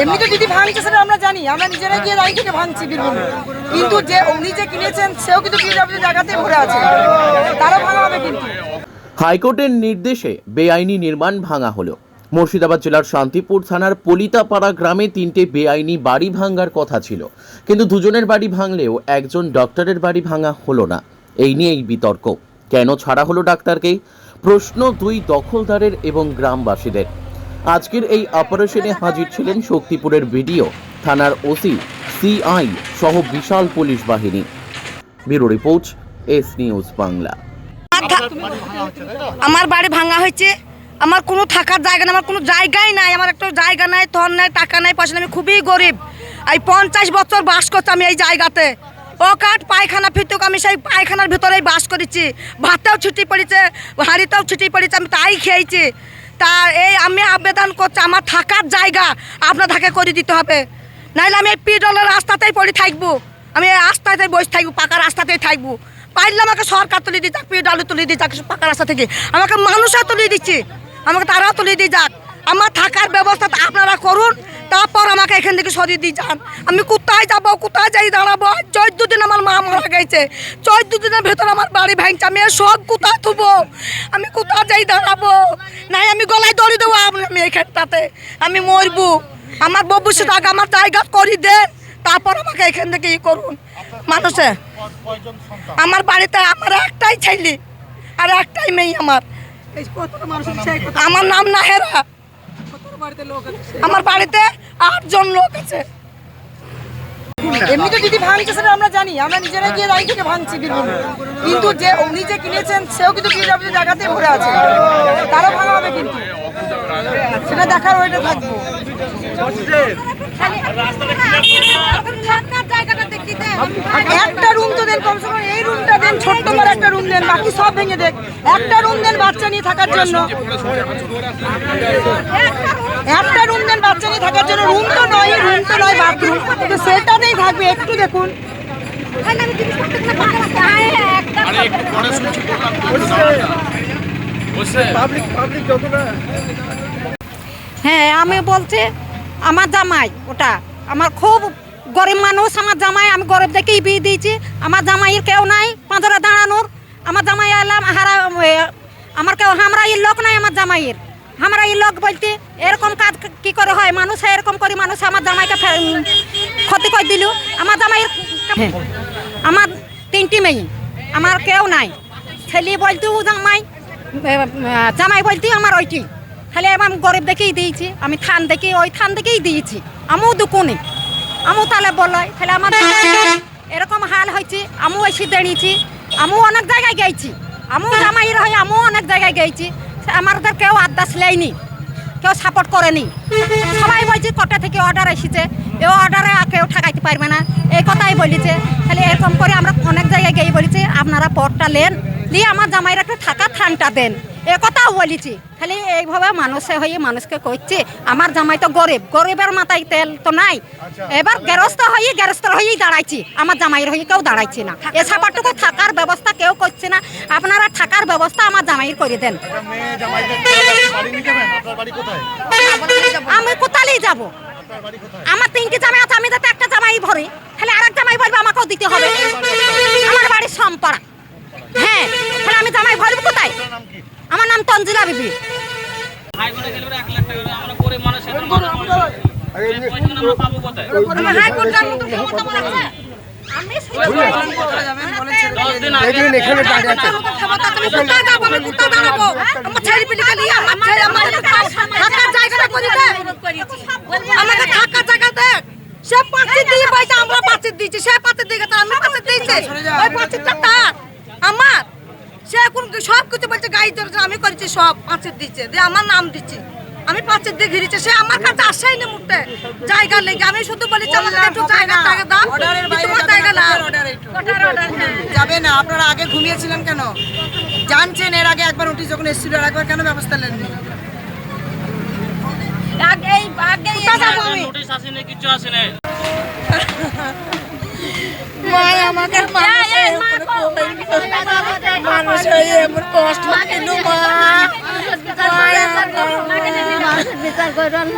এমনিতে দিদি ভাঙছে সেটা আমরা জানি আমরা নিজেরা গিয়ে দাঁড়িয়ে থেকে ভাঙছি বীরভূমে। কিন্তু যে উনি যে কিনেছেন সেও কিন্তু পিডব্লিউ জায়গাতেই ভরে আছে। তারও ভাঙা হবে কিন্তু। হাইকোর্টের নির্দেশে বেআইনি নির্মাণ ভাঙা হলো। মুর্শিদাবাদ জেলার শান্তিপুর থানার পলিতাপাড়া গ্রামে তিনটে বেআইনি বাড়ি ভাঙার কথা ছিল। কিন্তু দুজনের বাড়ি ভাঙলেও একজন ডক্টরের বাড়ি ভাঙা হলো না। এই নিয়েই বিতর্ক। কেন ছাড়া হলো ডাক্তারকে? প্রশ্ন দুই দখলদারের এবং গ্রামবাসীদের। আজকের এই অপারেশনে হাজির ছিলেন শক্তিপুরের ভিডিও থানার ওসি, সিআই সহ বিশাল পুলিশ বাহিনী। Bureau report, S news Bangla. আমার বাড়ি ভাঙা হয়েছে। আমার কোনো থাকার জায়গা নেই, আমার কোনো জায়গাই নাই, আমার একটা জায়গা নাই, ধন নাই, টাকা নাই, পয়সা আমি খুবই গরিব। এই পঞ্চাশ বছর বাস করছি আমি এই জায়গাতে। কাঠ পায়খানা ফিরতুক আমি সেই পায়খানার ভিতরেই বাস করেছি। ভাতেও ছুটি পড়েছে, হাঁড়িতেও ছুটি পড়েছে, আমি তাই খেয়েছি। তা এই আমি আবেদন করছি, আমার থাকার জায়গা আপনাদেরকে করে দিতে হবে। নাহলে আমি এই পিডলের রাস্তাতেই পড়ে থাকব। আমি এই রাস্তাতেই বসে থাকব, পাকা রাস্তাতেই থাকব। পাইলে আমাকে সরকার তুলে দিয়ে যাক পিডালু তুলে দিয়ে যাক, পাকা রাস্তা থেকে। আমাকে মানুষও তুলে দিচ্ছে। আমাকে তারাও তুলে দিয়ে যাক। আমার থাকার ব্যবস্থা আপনারা করুন তারপর আমাকে এখান থেকে সরিয়ে দিয়ে যান। আমি কোথায় যাব কোথায় যাই দাঁড়াবো? চোদ্দ দিন আমার মা মারা গেছে। চোদ্দ দিনের ভেতর আমার বাড়ি ভাঙছে আমি সব কোথায় থুবো? আমি কোথায় যাই দাঁড়াবো? নাই আমি গলায় দড়ি দেবো আমি এখানটাতে আমি মরবো। আমার ভবিষ্যৎ আগে আমার জায়গা করি দেন তারপর আমাকে এখান থেকে ই করুন। মানুষে আমার বাড়িতে আমার একটাই ছেলে আর একটাই মেয়ে আমার। আমার নাম নাহেরা। আমার বাড়িতে আটজন লোক আছে। এমনিতে দিদি ভাঙছে সেটা আমরা জানি আমরা নিজেরা গিয়ে দাঁড়িয়ে থেকে ভাঙছি বীরভূম। কিন্তু যে উনি যে কিনেছেন সেও কিন্তু জায়গাতে জায়গাতেই ভরে আছে। তারও ভাঙা হবে কিন্তু। সেটা দেখার ওইটা থাকব। একটা রুম তো দেন কমসে কম, এই রুমটা দেন, ছোট্ট করে একটা রুম দেন, বাকি সব ভেঙে দেখ একটা রুম দেন বাচ্চা নিয়ে থাকার জন্য। একটা রুম দেন বাচ্চা নিয়ে থাকার জন্য। রুম তো নয় রুম তো নয় বাথরুম তো সেটা নেই থাকবে, একটু দেখুন। হ্যাঁ আমি বলছি, আমার জামাই, ওটা, আমার খুব গরিব মানুষ আমার জামাই আমি গরিব দেখেই বিয়ে দিয়েছি। আমার জামাইয়ের কেউ নাই পাঁচরা দাঁড়ানোর। আমার জামাই এলাম হারা আমার কেউ আমরা এই লোক নাই আমার জামাইয়ের। আমরা এই লোক বলতে এরকম কাজ কি করে হয়? মানুষ এরকম করে মানুষ আমার জামাইকে ক্ষতি করে দিল। আমার জামাইয়ের হ্যাঁ, আমার তিনটি মেয়ে আমার কেউ নাই। ছেলে বলতেও জামাই জামাই বলতে আমার ওইটি। খালি আমি গরিব দেখেই দিয়েছি আমি থান দেখি ওই থান দেখেই দিয়েছি। আমিও দুকুনি আমিও তাহলে বলাই তাহলে আমার এরকম হাল হয়েছে আমিও এসে দাঁড়িয়েছি আমিও অনেক জায়গায় গেছি আমিও জামাইয়ের হয়ে আমিও অনেক জায়গায় গেছি আমাদের কেউ আদাস লেয়নি কেউ সাপোর্ট করেনি। সবাই বলছে কটা থেকে অর্ডার এসেছে, এ অর্ডারে কেউ ঠেকাইতে পারবে না, এই কথাই বলেছে। তাহলে এরকম করে আমরা অনেক জায়গায় গিয়ে বলেছি, আপনারা পটটা নেন দিয়ে আমার জামাইয়ের একটু থাকা থানটা দেন। এ কথাও বলেছি। খালি এইভাবে মানুষে হয়ে মানুষকে কইছে আমার জামাই তো গরিব গরিবের মাথায় তেল তো নাই। এবার গেরস্ত হয়ে গেরস্ত হয়েই দাঁড়াইছি। আমার জামাইয়ের হয়ে কেউ দাঁড়াইছে না। এ সাপারটুকু থাকার ব্যবস্থা কেউ করছে না। আপনারা থাকার ব্যবস্থা আমার জামাইয়ের করে দেন। আমি কোথালেই যাব? আমার তিনটি জামাই আছে আমি যাতে একটা জামাই ভরি। তাহলে আরেক জামাই বলবে আমাকেও দিতে হবে। আমার বাড়ি সম্পাড়া। হ্যাঁ তাহলে আমি জামাই ভরবো কোথায় আমার নাম তঞ্জিলা বিবি মনে আমাকে থাকার জায়গা দেখ সে পাঁচির দিয়ে পয়সা আমরা পাঁচির দিয়েছি সে পাঁচির দিয়ে গেছে আমি পাঁচির দিয়েছি ওই পাঁচিরটা তার আমার। সে এখন সব কিছু বলছে গাড়ি চলেছে আমি করেছি সব পাঁচের দিচ্ছে। দিয়ে আমার নাম দিচ্ছি। আমি পাঁচের দিয়ে ঘিরেছি। সে আমার কাছে আসেই না মুহূর্তে। জায়গা লেগে আমি শুধু বলেছি আমাকে একটু জায়গা টাকা দাও। তোমার জায়গা না হ্যাঁ। যাবে না। আপনারা আগে ঘুমিয়েছিলেন কেন? জানছেন এর আগে একবার উঠি যখন এসেছিল আর একবার কেন ব্যবস্থা নেননি? আগেই আগেই নোটিশ আসেনি, কিচ্ছু আসেনি। মা আমাকে মানুষে মানুষ হয়ে এমন কষ্ট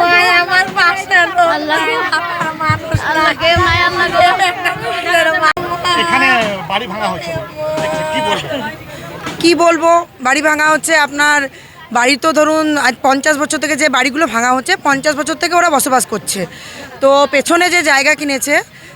মায় আমার পাশে মানুষ এখানে বাড়ি ভাঙা হচ্ছে কি বলবেন কি বলব? বাড়ি ভাঙা হচ্ছে আপনার বাড়ি তো ধরুন আজ পঞ্চাশ বছর থেকে যে বাড়িগুলো ভাঙা হচ্ছে পঞ্চাশ বছর থেকে ওরা বসবাস করছে। তো পেছনে যে জায়গা কিনেছে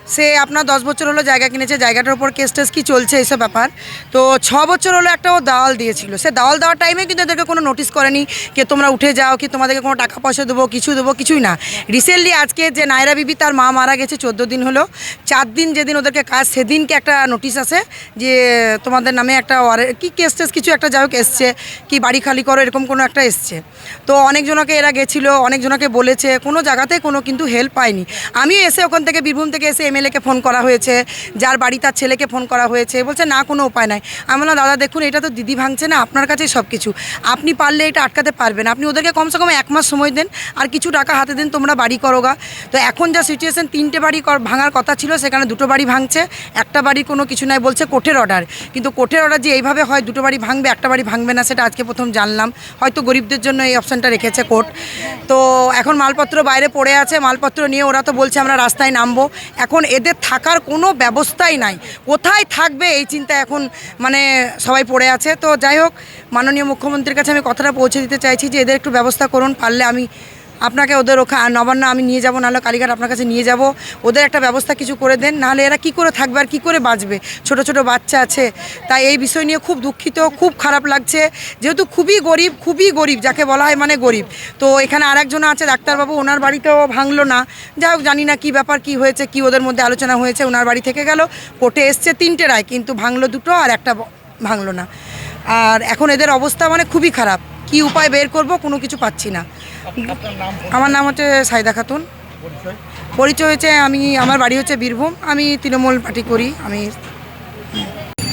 সে আপনার দশ বছর হলো জায়গা কিনেছে, জায়গাটার উপর কেস টেস কী চলছে এইসব ব্যাপার। তো ছ বছর হলো একটা ও দাওয়াল দিয়েছিল। সে দাওয়াল দেওয়ার টাইমে কিন্তু এদেরকে কোনো নোটিস করেনি কে তোমরা উঠে যাও, কি তোমাদেরকে কোনো টাকা পয়সা দেবো, কিছু দেবো, কিছুই না। রিসেন্টলি আজকে যে নায়রা বিবি তার মা মারা গেছে, চোদ্দ দিন হলো। চার দিন যেদিন ওদেরকে কাজ, সেদিনকে একটা নোটিশ আছে যে তোমাদের নামে একটা ওয়ারে- কি কেস টেস কিছু একটা যাই হোক এসছে, কি বাড়ি খালি করো, এরকম কোনো একটা এসছে। তো অনেকজনকে এরা গেছিল অনেকজনকে বলেছে, কোনো জায়গাতে কোনো কিন্তু হেল্প পায়নি। আমিও এসে ওখান থেকে বীরভূম থেকে এসে এমএলএকে ফোন করা হয়েছে, যার বাড়ি তার ছেলেকে ফোন করা হয়েছে বলছে, না, কোনো উপায় নাই। আমি বললাম, দাদা, দেখুন, এটা তো দিদি ভাঙছে না, আপনার কাছেই সব কিছু আপনি পারলে এটা আটকাতে পারবেন। আপনি ওদেরকে কমসে কম এক মাস সময় দেন, আর কিছু টাকা হাতে দেন, তোমরা বাড়ি করো গা। তো এখন যা সিচুয়েশন তিনটে বাড়ি ভাঙার কথা ছিল, সেখানে দুটো বাড়ি ভাঙছে, একটা বাড়ি কোনো কিছু নাই বলছে কোর্টের অর্ডার কিন্তু কোর্টের অর্ডার যে এইভাবে হয়, দুটো বাড়ি ভাঙবে, একটা বাড়ি ভাঙবে না, সেটা আজকে প্রথম জানলাম। হয়তো গরিবদের জন্য এই অপশানটা রেখেছে কোর্ট। তো এখন মালপত্র বাইরে পড়ে আছে, মালপত্র নিয়ে ওরা তো বলছে, আমরা রাস্তায় নামবো। এখন এদের থাকার কোনো ব্যবস্থাই নাই। কোথায় থাকবে এই চিন্তা এখন মানে সবাই পড়ে আছে। তো যাই হোক, মাননীয় মুখ্যমন্ত্রীর কাছে আমি কথাটা পৌঁছে দিতে চাইছি যে এদের একটু ব্যবস্থা করুন, পারলে আমি আপনাকে ওদের ওখা নবান্ন আমি নিয়ে যাব, নাহলে কালীঘাট আপনার কাছে নিয়ে যাব। ওদের একটা ব্যবস্থা কিছু করে দেন, নাহলে এরা কি করে থাকবে আর কী করে বাঁচবে? ছোট ছোট বাচ্চা আছে। তাই এই বিষয় নিয়ে খুব দুঃখিত, খুব খারাপ লাগছে। যেহেতু খুবই গরিব খুবই গরিব, যাকে বলা হয় মানে গরিব। তো এখানে আরেকজন আছে, ডাক্তারবাবু, ওনার বাড়িতেও ভাঙলো না। যাই হোক, জানি না কী ব্যাপার, কি হয়েছে, কি ওদের মধ্যে আলোচনা হয়েছে, ওনার বাড়ি থেকে গেল। কোর্টে এসছে তিনটে রায়, কিন্তু ভাঙলো দুটো আর একটা ভাঙলো না। আর এখন এদের অবস্থা মানে খুবই খারাপ। কি উপায় বের করব, কোনো কিছু পাচ্ছি না। আমার নাম হচ্ছে সাইদা খাতুন। পরিচয় হয়েছে আমি আমার বাড়ি হচ্ছে বীরভূম। আমি তৃণমূল পার্টি করি আমি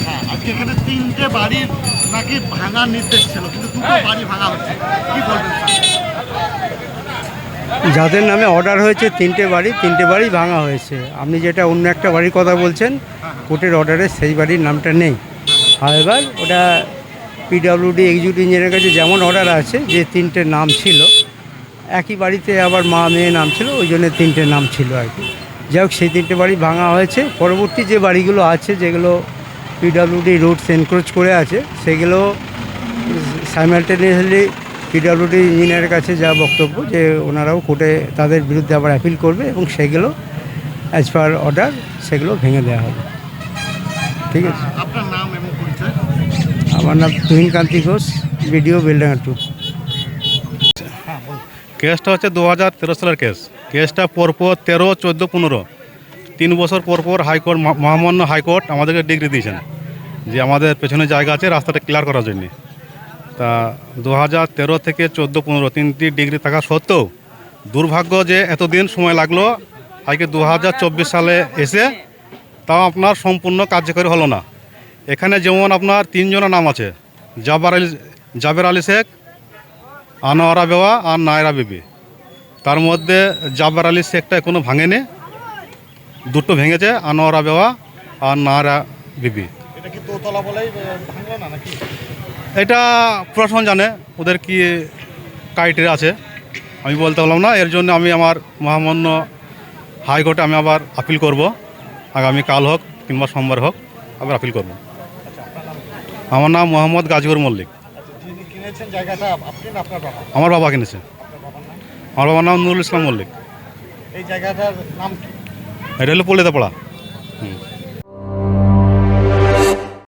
হ্যাঁ আজকে এখানে তিনটে বাড়ি নাকি ভাঙার নির্দেশ ছিল কিন্তু দুটো বাড়ি ভাঙা হচ্ছে। কি বলবেন স্যার? যাদের নামে অর্ডার হয়েছে তিনটে বাড়ি তিনটে বাড়ি ভাঙা হয়েছে। আপনি যেটা অন্য একটা বাড়ির কথা বলছেন কোর্টের অর্ডারে সেই বাড়ির নামটা নেই। হাওয়েভার ওটা পিডাব্লিউডি এক্সিকিউটিভ ইঞ্জিনিয়ারের কাছে যেমন অর্ডার আছে যে তিনটে নাম ছিল একই বাড়িতে আবার মা মেয়ে নাম ছিল ওই জন্য তিনটে নাম ছিল আর কি। যাই হোক সেই তিনটে বাড়ি ভাঙা হয়েছে। পরবর্তী যে বাড়িগুলো আছে যেগুলো পিডাব্লিউডি রুটস এনক্রোচ করে আছে সেগুলো সাইমালটেনিয়াসলি পিডাব্লিউডি ইঞ্জিনিয়ারের কাছে যা বক্তব্য যে ওনারাও কোর্টে তাদের বিরুদ্ধে আবার অ্যাপিল করবে এবং সেগুলো অ্যাজ পার অর্ডার সেগুলো ভেঙে দেওয়া হবে। ঠিক আছে? আপনার নাম এবং পরিচয়? আমার নাম তুহিন কান্তি ঘোষ ভিডিও বিল্ডাঙ্গা টু কেসটা হচ্ছে দু হাজার তেরো সালের কেস। কেসটা পরপর তেরো, চোদ্দ, পনেরো। তিন বছর পর পর হাইকোর্ট, মহা- মহামান্য হাইকোর্ট আমাদেরকে ডিগ্রি দিয়েছেন যে আমাদের পেছনে জায়গা আছে, রাস্তাটা ক্লিয়ার করার জন্যে। তা দু হাজার তেরো থেকে চোদ্দ, পনেরো তিনটি ডিগ্রি থাকা সত্ত্বেও দুর্ভাগ্য যে এতদিন সময় লাগল, আজকে দু হাজার চব্বিশ সালে এসে তাও আপনার সম্পূর্ণ কার্যকরী হলো না। এখানে যেমন আপনার তিনজনের নাম আছে, জাবার আলী, জাবের আলী শেখ আনোয়ারা বেওয়া আর নায়রা বিবি। তার মধ্যে জাবার আলী শেখটা এখনও ভাঙেনি। দুটো ভেঙেছে আনোয়ারা বেওয়া আর নায়রা বিবি। এটা প্রশাসন জানে ওদের কি ক্রাইটেরিয়া আছে। আমি বলতে পারলাম না এর জন্য আমি আমার মহামান্য হাইকোর্টে আমি আবার আপিল করব। আগামী কাল হোক কিংবা সোমবার হোক আবার আপিল করব। আমার নাম মোহাম্মদ গাজীপুর মল্লিক। কিনেছেন জায়গাটা আপনি না আপনার বাবা? আমার বাবা কিনেছে। আমার বাবার নাম নুরুল ইসলাম মল্লিক। এই জায়গাটার নাম কি? এটা হলো পল্লিতে পড়া হুম।